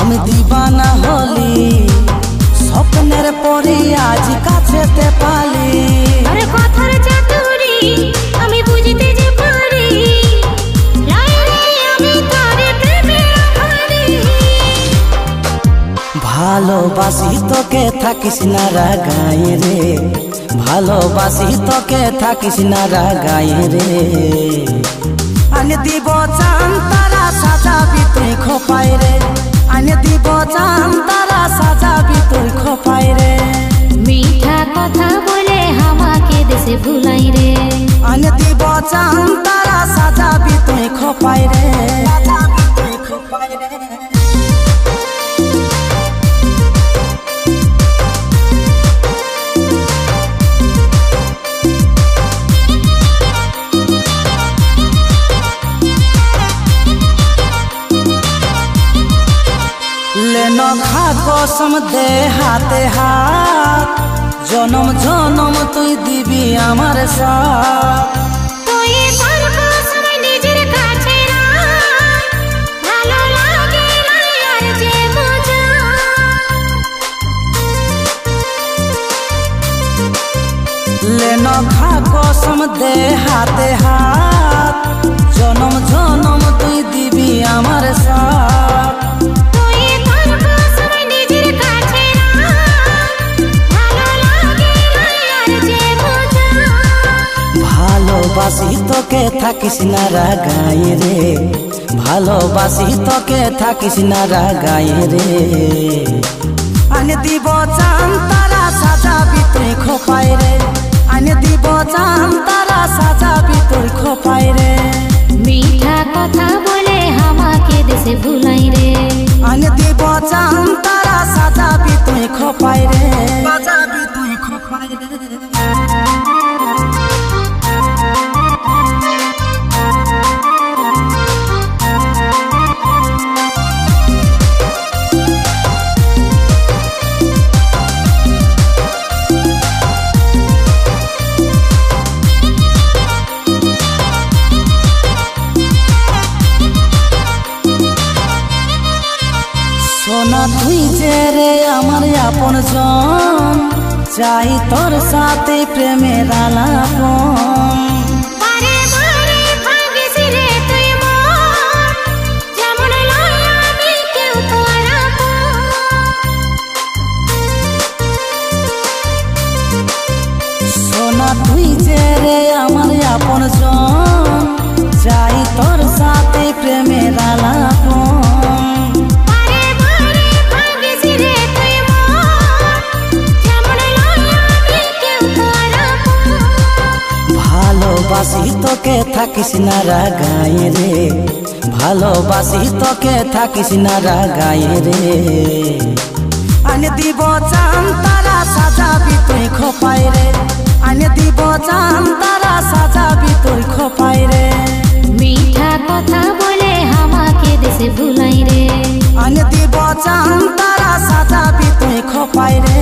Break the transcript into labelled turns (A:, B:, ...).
A: আমি দিবানা হলি। স্বপ্নের পরে আজ কাছেতে পালি।
B: আরে কথার চাতুরি আমি বুঝতে যে পারি।
A: ভালোবাসি তোকে থাকিস না রাগায় রে। ভালোবাসি তোকে থাকিস না রাগায় রে। আনে দিব সাজাবি তুই খোপাই রে। আনে দিব জান তারা সাজাবি তুই খোপাই রে।
B: মিঠা কথা বলে আমাকে দেশে ভুলাই রে।
A: আনে দিব জান তারা সাজাবি তুই খোপাই লেন খা কসম দে হাতে হাত। জনম জনম তুই দিবি আমার সাথ।
B: তুই পারব সময় নিজের কাছে রাখ। ভালো লাগে না আর যে মজা।
A: লেন খা কসম দে হাতে হাত। তোকে থাকিস না রাগায় রে। ভালোবাসি তোকে থাকিস না রাগায় রে। আনে দিব চান তারা সাজাবি তুই খোপাই রে। আনে দিব চান তারা সাজাবি তুই খোপাই রে।
B: মিঠা কথা বলে আমাকে দেশে ভুলাই রে।
A: আনে দিব চান তারা সাজাবি তুই খোপাই রে। সাজাবি তুই খোপাই রে। সোনা তুই যে রে আমার আপন জন চাই তোর সাথে প্রেমের আলাপন। সোনা তুই যে রে আমার আপন জন চাই তোর সাথে প্রেমের আলাপন ভালোবাসি তোকে থাকিস না রাগায় রে। ভালোবাসি তোকে থাকিস না রাগায় রে। আনে দিব চান তারা সাজাবি তুই খোপাই রে। আনে দিব চান তারা সাজাবি তুই খোপাই রে।
B: মিঠা কথা বলে আমাকে দেশে ভুলাই রে।
A: আনে দিব চান তারা সাজাবি তুই খোপাই রে।